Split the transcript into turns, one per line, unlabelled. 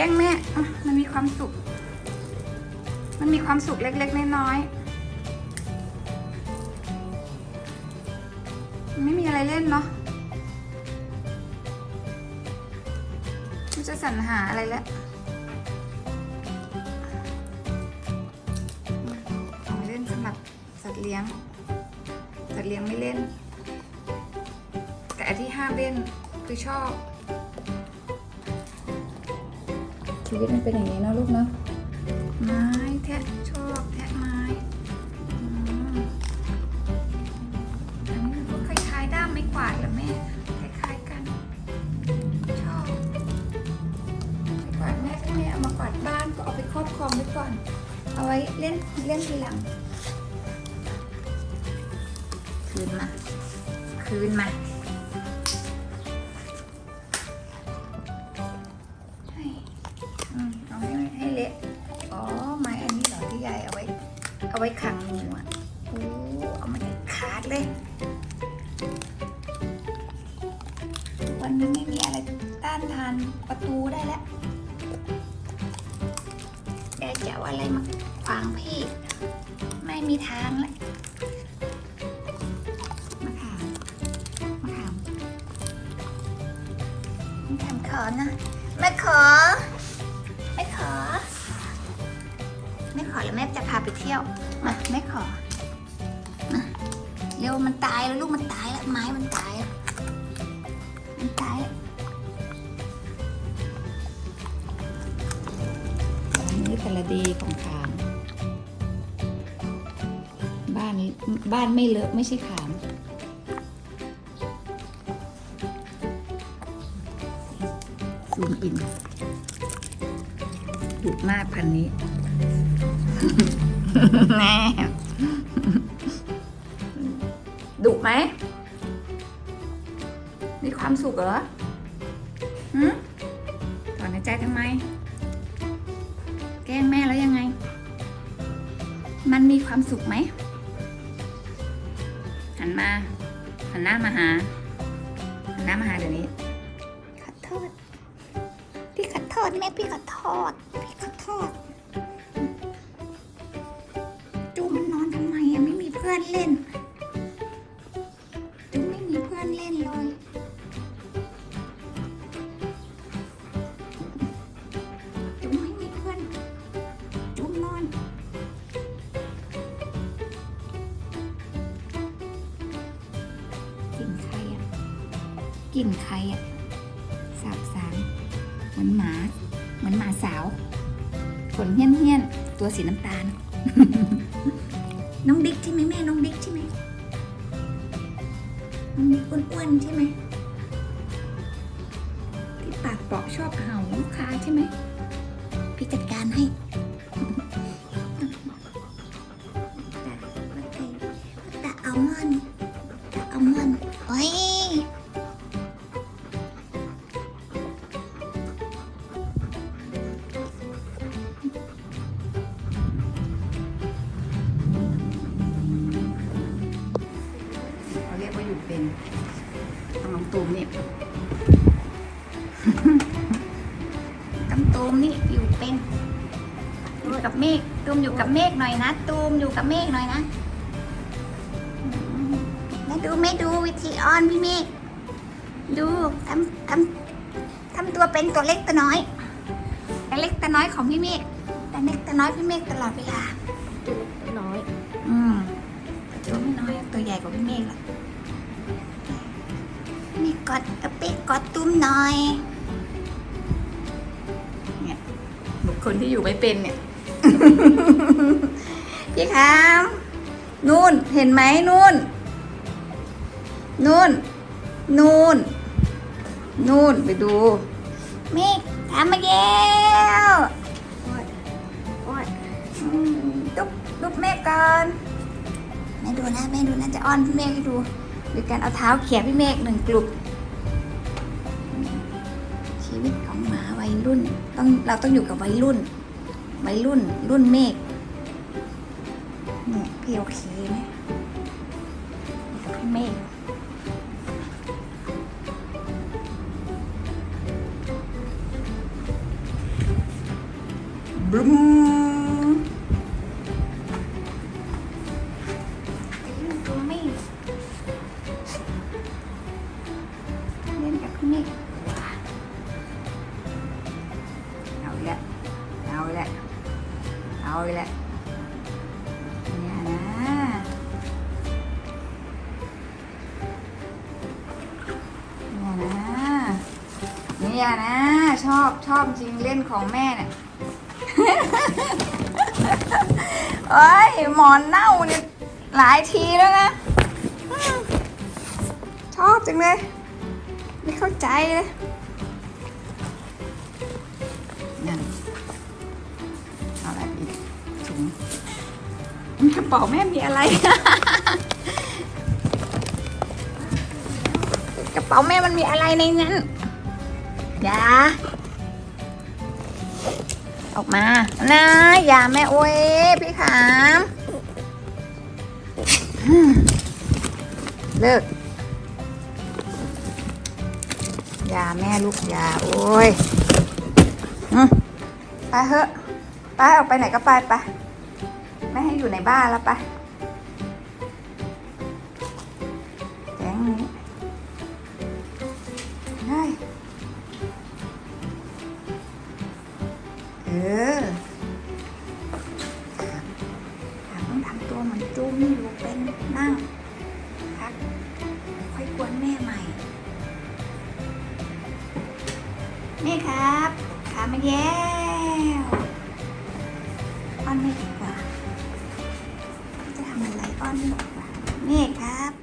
อยากแกล้งแม่มันมีความสุข มันมีความสุขเล็ก ๆ น้อยๆไม่มีอะไรเล่นเนาะมันจะสรรหาอะไรแล้วของเล่นสำหรับสัตว์เลี้ยง สัตว์เลี้ยงไม่เล่น แต่อันที่ห้ามเล่นคือชอบ ชีวิตมันเป็นอย่างนี้เนอะลูกเนาะไม้แทะชอบแทะไม้อืมอันนี้มันก็คล้ายๆด้ามไม้กวาดแหละแม่คล้ายๆกัน ชอบไม้กวาดแม่ถ้าแม่เอามากวาดบ้านก็เอาไปครอบครองไว้ก่อน เอาไว้เล่นเล่นทีหลัง คืนมา คืนมา ไว้ขังงูอะโอ้เอามาได้ขาดเลย วันนี้ไม่มีอะไรต้านทานประตูได้แล้วแกจะเอาอะไรมาขวางพี่ ไม่มีทางแล้วมาถาม มาถามมาถามขอนะมาขอ ขอแล้วแม่จะพาไปเที่ยว มาไม่ขอมาเร็วมันตายแล้วลูกมันตายแล้วไม้มันตายแล้วมันตายแล้วอันนี้แตละดีของขามบ้านบ้านไม่เลอะไม่ใช่ขามซูมอินดุมากพันนี้ แม่ดุไหม มีความสุขเหรอหืมถอนหายใจทำไม แกล้งแม่แล้วยังไง มันมีความสุขไหม หันมา หันหน้ามาหา หันหน้ามาหาเดี๋ยวนี้ ขอโทษ พี่ขอโทษแม่พี่ขอโทษ พี่ อนเล่นจูไม่มีเพื่อนเล่นเลยจูไม่มีเพื่อนจูนอน กลิ่นใครอะกลิ่นใครอะสาบสางเหมือนหมา เหมือนหมาสาว ขนเหี้ยนเหี้ยนๆตัวสีน้ำตาล น้องดิ๊กใช่ไหมแม่น้องดิ๊กใช่ไหมน้องดิ๊กอ้วนๆใช่ไหมที่ปากเปราะชอบเห่าลูกค้าใช่ไหมพี่จัดการให้ ทางน้องตูมเนี่ยตำตูมนี่อยู่เป็นอยู่กับเมฆตูมอยู่กับเมฆหน่อยนะ ตูมอยู่กับเมฆหน่อยนะแล้วดูไม่ดูวิธีออนพี่เมฆดูทำทำทำตัวเป็นตัวเล็กตัวน้อยตัวเล็กตัวน้อยของพี่เมฆตัวเล็กตัวน้อยพี่เมฆตลอดเวลา
น้อย
อืมตัวไม่น้อยตัวใหญ่กว่าพี่เมฆละ นี่กอดเอาเป๊กกอดตุ้มหน่อย เนี่ยบุคคลที่อยู่ไม่เป็นเนี่ย พี่ครับนู่นเห็นไหมนู่น นู่น นู่น นู่นไปดูเมฆทำมาแล้วโอ๊ยโอ๊ยอืมตุ๊บตุ๊บเมฆก่อนแม่ดูนะแม่ดูนะจะอ้อนพี่เมฆให้ดู โดยการเอาเท้าเขี่ยพี่เมฆหนึ่งกลุ่มชีวิตของหมาวัยรุ่นต้องเราต้องอยู่กับวัยรุ่น วัยรุ่น รุ่นเมฆเนี่ยพี่โอเคไหมพี่เมฆบลูม เอาอีกแล้วเนี่ยนะเนี่ยนะเนี่ยนะชอบชอบจริงเล่นของแม่เนี่ยเอ้ยหมอนเน่าเนี่ยหลายทีแล้วนะชอบจังเลย ไม่เข้าใจเลย กระเป๋าแม่มีอะไร กระเป๋าแม่มันมีอะไรในนั้นอย่าออกมานะอย่าแม่โอ้ยพี่ขามเลิกอย่าแม่ลูกอย่าโอ้ยไปเถอะไปออกไปไหนก็ไปไป ไม่ให้อยู่ในบ้านแล้วไปแจ้งนี้ได้เออต้องทำตัวเหมือนจู้มี่ลูกเป็นนั่งพักค่อยกวนแม่ใหม่แม่ครับขามาแย้วอ้อน นี่ครับ